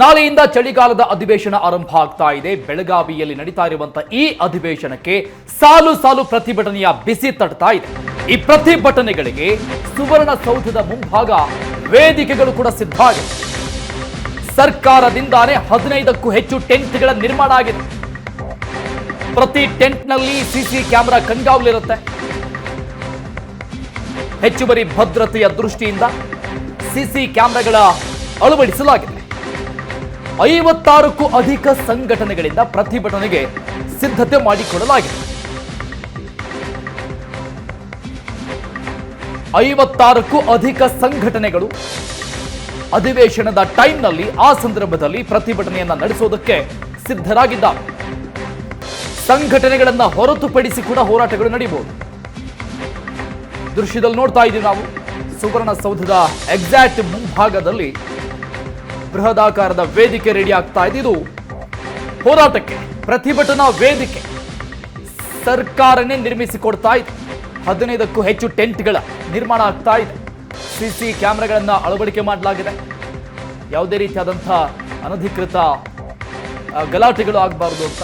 ನಾಳೆಯಿಂದ ಚಳಿಗಾಲದ ಅಧಿವೇಶನ ಆರಂಭ ಆಗ್ತಾ ಇದೆ. ಬೆಳಗಾವಿಯಲ್ಲಿ ನಡೀತಾ ಇರುವಂತಹ ಈ ಅಧಿವೇಶನಕ್ಕೆ ಸಾಲು ಸಾಲು ಪ್ರತಿಭಟನೆಯ ಬಿಸಿ ತಟ್ತಾ ಇದೆ. ಈ ಪ್ರತಿಭಟನೆಗಳಿಗೆ ಸುವರ್ಣಸೌಧದ ಮುಂಭಾಗ ವೇದಿಕೆಗಳು ಕೂಡ ಸಿದ್ಧ ಆಗಿದೆ. ಸರ್ಕಾರದಿಂದಾನೇ ಹದಿನೈದಕ್ಕೂ ಹೆಚ್ಚು ಟೆಂಟ್ಗಳ ನಿರ್ಮಾಣ ಆಗಿದೆ. ಪ್ರತಿ ಟೆಂಟ್ನಲ್ಲಿ ಸಿಸಿ ಕ್ಯಾಮೆರಾ ಕಣ್ಗಾವಲಿರುತ್ತೆ ಹೆಚ್ಚುವರಿ ಭದ್ರತೆಯ ದೃಷ್ಟಿಯಿಂದ ಸಿಸಿ ಕ್ಯಾಮೆರಾಗಳ ಅಳವಡಿಸಲಾಗಿದೆ. ಐವತ್ತಾರಕ್ಕೂ ಅಧಿಕ ಸಂಘಟನೆಗಳಿಂದ ಪ್ರತಿಭಟನೆಗೆ ಸಿದ್ಧತೆ ಮಾಡಿಕೊಳ್ಳಲಾಗಿದೆ. ಐವತ್ತಾರಕ್ಕೂ ಅಧಿಕ ಸಂಘಟನೆಗಳು ಅಧಿವೇಶನದ ಟೈಮ್ನಲ್ಲಿ ಆ ಸಂದರ್ಭದಲ್ಲಿ ಪ್ರತಿಭಟನೆಯನ್ನ ನಡೆಸೋದಕ್ಕೆ ಸಿದ್ಧರಾಗಿದ್ದಾರೆ. ಸಂಘಟನೆಗಳನ್ನ ಹೊರತುಪಡಿಸಿ ಕೂಡ ಹೋರಾಟಗಳು ನಡೆಯಬಹುದು ದೃಶ್ಯದಲ್ಲಿ ನೋಡ್ತಾ ಇದ್ದೀವಿ ನಾವು ಸುವರ್ಣಸೌಧದ ಎಕ್ಸಾಕ್ಟ್ ಮುಂಭಾಗದಲ್ಲಿ ಬೃಹದಾಕಾರದ ವೇದಿಕೆ ರೆಡಿ ಆಗ್ತಾ ಇದೆ ಇದು ಹೋರಾಟಕ್ಕೆ, ಪ್ರತಿಭಟನಾ ವೇದಿಕೆ ಸರ್ಕಾರನೇ ನಿರ್ಮಿಸಿಕೊಡ್ತಾ ಇದೆ. ಹದಿನೈದಕ್ಕೂ ಹೆಚ್ಚು ಟೆಂಟ್ಗಳ ನಿರ್ಮಾಣ ಆಗ್ತಾ ಇದೆ. ಸಿಸಿ ಕ್ಯಾಮ್ರಾಗಳನ್ನು ಅಳವಡಿಕೆ ಮಾಡಲಾಗಿದೆ. ಯಾವುದೇ ರೀತಿಯಾದಂಥ ಅನಧಿಕೃತ ಗಲಾಟೆಗಳು ಆಗಬಾರದು ಅಂತ.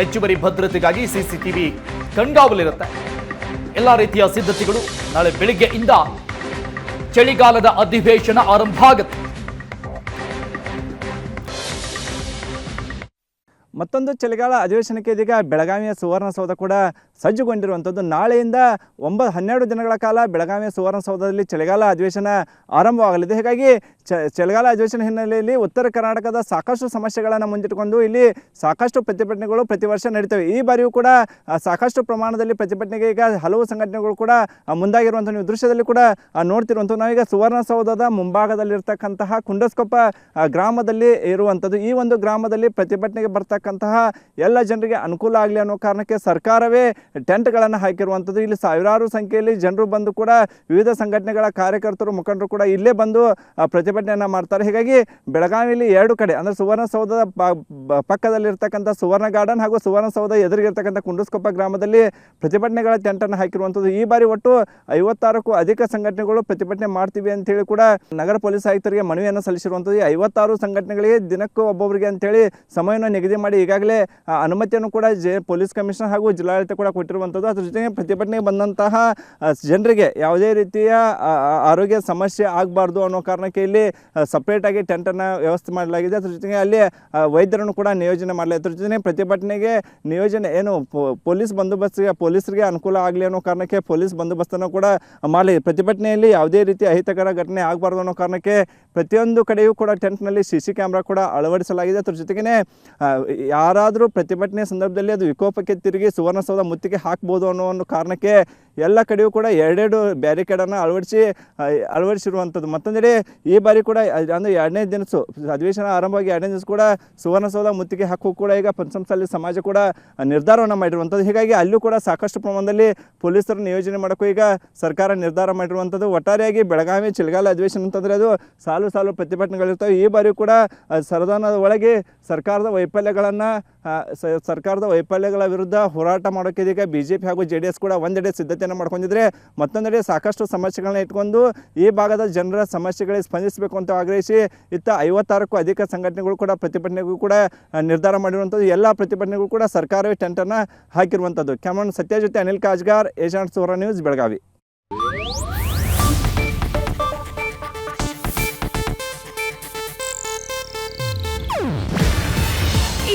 ಹೆಚ್ಚುವರಿ ಭದ್ರತೆಗಾಗಿ ಸಿಸಿಟಿವಿ ಕಣ್ಗಾವಲಿರುತ್ತೆ. ಎಲ್ಲ ರೀತಿಯ ಸಿದ್ಧತೆಗಳು ನಾಳೆ ಬೆಳಿಗ್ಗೆಯಿಂದ ಚಳಿಗಾಲದ ಅಧಿವೇಶನ ಆರಂಭ ಆಗುತ್ತೆ. ಮತ್ತೊಂದು ಚಳಿಗಾಲ ಅಧಿವೇಶನಕ್ಕೆ ಇದೀಗ ಬೆಳಗಾವಿಯ ಸುವರ್ಣಸೌಧ ಕೂಡ ಸಜ್ಜುಗೊಂಡಿರುವಂಥದ್ದು. ನಾಳೆಯಿಂದ ಒಂಬ ಹನ್ನೆರಡು ದಿನಗಳ ಕಾಲ ಬೆಳಗಾವಿಯ ಸುವರ್ಣಸೌಧದಲ್ಲಿ ಚಳಿಗಾಲ ಅಧಿವೇಶನ ಆರಂಭವಾಗಲಿದೆ. ಹೀಗಾಗಿ ಚ ಚಳಿಗಾಲ ಅಧಿವೇಶನ ಹಿನ್ನೆಲೆಯಲ್ಲಿ ಉತ್ತರ ಕರ್ನಾಟಕದ ಸಾಕಷ್ಟು ಸಮಸ್ಯೆಗಳನ್ನು ಮುಂದಿಟ್ಟುಕೊಂಡು ಇಲ್ಲಿ ಸಾಕಷ್ಟು ಪ್ರತಿಭಟನೆಗಳು ಪ್ರತಿ ವರ್ಷ ನಡೀತವೆ. ಈ ಬಾರಿಯೂ ಕೂಡ ಸಾಕಷ್ಟು ಪ್ರಮಾಣದಲ್ಲಿ ಪ್ರತಿಭಟನೆಗೆ ಈಗ ಹಲವು ಸಂಘಟನೆಗಳು ಕೂಡ ಮುಂದಾಗಿರುವಂಥ ನೀವು ದೃಶ್ಯದಲ್ಲಿ ಕೂಡ ನೋಡ್ತಿರುವಂಥದ್ದು. ನೋಡ್ತಿರುವಂಥ ನಾವೀಗ ಸುವರ್ಣಸೌಧದ ಮುಂಭಾಗದಲ್ಲಿರ್ತಕ್ಕಂತಹ ಕುಂಡಸ್ಕೊಪ್ಪ ಗ್ರಾಮದಲ್ಲಿ ಇರುವಂಥದ್ದು. ಈ ಒಂದು ಗ್ರಾಮದಲ್ಲಿ ಪ್ರತಿಭಟನೆಗೆ ಬರ್ತಕ್ಕಂತಹ ಎಲ್ಲ ಜನರಿಗೆ ಅನುಕೂಲ ಆಗಲಿ ಅನ್ನೋ ಕಾರಣಕ್ಕೆ ಸರ್ಕಾರವೇ ಟೆಂಟ್ಗಳನ್ನು ಹಾಕಿರುವಂಥದ್ದು. ಇಲ್ಲಿ ಸಾವಿರಾರು ಸಂಖ್ಯೆಯಲ್ಲಿ ಜನರು ಬಂದು ಕೂಡ ವಿವಿಧ ಸಂಘಟನೆಗಳ ಕಾರ್ಯಕರ್ತರು, ಮುಖಂಡರು ಕೂಡ ಇಲ್ಲೇ ಬಂದು ಪ್ರತಿಭಟನೆಯನ್ನು ಮಾಡ್ತಾರೆ. ಹೀಗಾಗಿ ಬೆಳಗಾವಿಯಲ್ಲಿ ಎರಡು ಕಡೆ, ಅಂದರೆ ಸುವರ್ಣಸೌಧದ ಪಕ್ಕದಲ್ಲಿರ್ತಕ್ಕಂಥ ಸುವರ್ಣ ಗಾರ್ಡನ್ ಹಾಗೂ ಸುವರ್ಣಸೌಧ ಎದುರಿಗಿರ್ತಕ್ಕಂಥ ಕುಂಡಸ್ಕೊಪ್ಪ ಗ್ರಾಮದಲ್ಲಿ ಪ್ರತಿಭಟನೆಗಳ ಟೆಂಟನ್ನು ಹಾಕಿರುವಂಥದ್ದು. ಈ ಬಾರಿ ಒಟ್ಟು ಐವತ್ತಾರಕ್ಕೂ ಅಧಿಕ ಸಂಘಟನೆಗಳು ಪ್ರತಿಭಟನೆ ಮಾಡ್ತೀವಿ ಅಂತೇಳಿ ಕೂಡ ನಗರ ಪೊಲೀಸ್ ಆಯುಕ್ತರಿಗೆ ಮನವಿಯನ್ನು ಸಲ್ಲಿಸಿರುವಂಥದ್ದು. ಐವತ್ತಾರು ಸಂಘಟನೆಗಳಿಗೆ ದಿನಕ್ಕೂ ಒಬ್ಬೊಬ್ಬರಿಗೆ ಅಂತೇಳಿ ಸಮಯವನ್ನು ನಿಗದಿ ಮಾಡಿ ಈಗಾಗಲೇ ಅನುಮತಿಯನ್ನು ಕೂಡ ಜೆ, ಪೊಲೀಸ್ ಕಮಿಷನರ್ ಹಾಗೂ ಜಿಲ್ಲಾಡಳಿತ ಕೂಡ ಕೊಟ್ಟಿರುವಂಥದ್ದು. ಅದ್ರ ಜೊತೆಗೆ ಪ್ರತಿಭಟನೆಗೆ ಬಂದಂತಹ ಜನರಿಗೆ ಯಾವುದೇ ರೀತಿಯ ಆರೋಗ್ಯ ಸಮಸ್ಯೆ ಆಗಬಾರ್ದು ಅನ್ನೋ ಕಾರಣಕ್ಕೆ ಇಲ್ಲಿ ಸಪ್ರೇಟಾಗಿ ಟೆಂಟನ್ನು ವ್ಯವಸ್ಥೆ ಮಾಡಲಾಗಿದೆ. ಅದ್ರ ಜೊತೆಗೆ ಅಲ್ಲಿ ವೈದ್ಯರನ್ನು ಕೂಡ ನಿಯೋಜನೆ ಮಾಡಲಾಗಿದೆ ಅದ್ರ ಜೊತೆಗೆ ಪ್ರತಿಭಟನೆಗೆ ನಿಯೋಜನೆ, ಏನು ಪೊಲೀಸ್ ಬಂದೋಬಸ್ತಿಗೆ, ಪೊಲೀಸರಿಗೆ ಅನುಕೂಲ ಆಗಲಿ ಅನ್ನೋ ಕಾರಣಕ್ಕೆ ಪೊಲೀಸ್ ಬಂದೋಬಸ್ತನ್ನು ಕೂಡ ಮಾಡಲಿ. ಪ್ರತಿಭಟನೆಯಲ್ಲಿ ಯಾವುದೇ ರೀತಿ ಅಹಿತಕರ ಘಟನೆ ಆಗಬಾರ್ದು ಅನ್ನೋ ಕಾರಣಕ್ಕೆ ಪ್ರತಿಯೊಂದು ಕಡೆಯೂ ಕೂಡ ಟೆಂಟ್ನಲ್ಲಿ ಸಿ ಸಿ ಕ್ಯಾಮ್ರಾ ಕೂಡ ಅಳವಡಿಸಲಾಗಿದೆ. ಅದ್ರ ಜೊತೆಗೇ ಯಾರಾದರೂ ಪ್ರತಿಭಟನೆ ಸಂದರ್ಭದಲ್ಲಿ ಅದು ವಿಕೋಪಕ್ಕೆ ತಿರುಗಿ ಸುವರ್ಣಸೌಧ ಮುತ್ತಿಗೆ ಹಾಕ್ಬೋದು ಅನ್ನೋ ಒಂದು ಕಾರಣಕ್ಕೆ ಎಲ್ಲ ಕಡೆಯೂ ಕೂಡ ಎರಡೆರಡು ಬ್ಯಾರಿಕೇಡನ್ನು ಅಳವಡಿಸಿ ಅಳವಡಿಸಿರುವಂಥದ್ದು. ಮತ್ತೊಂದೆಡೆ ಈ ಬಾರಿ ಕೂಡ ಅಂದರೆ ಎರಡನೇ ದಿನಸು, ಅಧಿವೇಶನ ಆರಂಭವಾಗಿ ಎರಡನೇ ದಿವಸ ಕೂಡ ಸುವರ್ಣಸೌಧ ಮುತ್ತಿಗೆ ಹಾಕುವ ಕೂಡ ಈಗ ಪಂಚಮಸಾಲಿ ಸಮಾಜ ಕೂಡ ನಿರ್ಧಾರವನ್ನು ಮಾಡಿರುವಂಥದ್ದು. ಹೀಗಾಗಿ ಅಲ್ಲೂ ಕೂಡ ಸಾಕಷ್ಟು ಪ್ರಮಾಣದಲ್ಲಿ ಪೊಲೀಸರು ನಿಯೋಜನೆ ಮಾಡೋಕ್ಕೂ ಈಗ ಸರ್ಕಾರ ನಿರ್ಧಾರ ಮಾಡಿರುವಂಥದ್ದು. ಒಟ್ಟಾರೆಯಾಗಿ ಬೆಳಗಾವಿ ಚಳಿಗಾಲ ಅಧಿವೇಶನ ಅಂತಂದರೆ ಅದು ಸಾಲು ಸಾಲು ಪ್ರತಿಭಟನೆಗಳಿರ್ತವೆ. ಈ ಬಾರಿ ಕೂಡ ಸರದಾನದ ಒಳಗೆ ಸರ್ಕಾರದ ವೈಫಲ್ಯಗಳನ್ನು ಸರ್ಕಾರದ ವೈಫಲ್ಯಗಳ ವಿರುದ್ಧ ಹೋರಾಟ ಮಾಡೋಕೆ ಇದೀಗ ಬಿ ಜೆ ಪಿ ಹಾಗೂ ಜೆ ಡಿ ಎಸ್ ಕೂಡ ಒಂದೆಡೆ ಸಿದ್ಧತೆಯನ್ನು ಮಾಡ್ಕೊಂಡಿದ್ರೆ ಮತ್ತೊಂದೆಡೆ ಸಾಕಷ್ಟು ಸಮಸ್ಯೆಗಳನ್ನ ಇಟ್ಕೊಂಡು ಈ ಭಾಗದ ಜನರ ಸಮಸ್ಯೆಗಳಿಗೆ ಸ್ಪಂದಿಸಬೇಕು ಅಂತ ಆಗ್ರಹಿಸಿ ಇತ್ತ ಐವತ್ತಾರಕ್ಕೂ ಅಧಿಕ ಸಂಘಟನೆಗಳು ಕೂಡ ಪ್ರತಿಭಟನೆಗೂ ಕೂಡ ನಿರ್ಧಾರ ಮಾಡಿರುವಂಥದ್ದು. ಎಲ್ಲ ಪ್ರತಿಭಟನೆಗಳು ಕೂಡ ಸರ್ಕಾರವೇ ಟೆಂಟನ್ನು ಹಾಕಿರುವಂಥದ್ದು. ಕ್ಯಾಮರನ್ ಸತ್ಯ ಜೊತೆ ಅನಿಲ್ ಕಾಜ್ಗಾರ್ ಏಷ್ಯಾನ್ ಸೋರ ನ್ಯೂಸ್, ಬೆಳಗಾವಿ.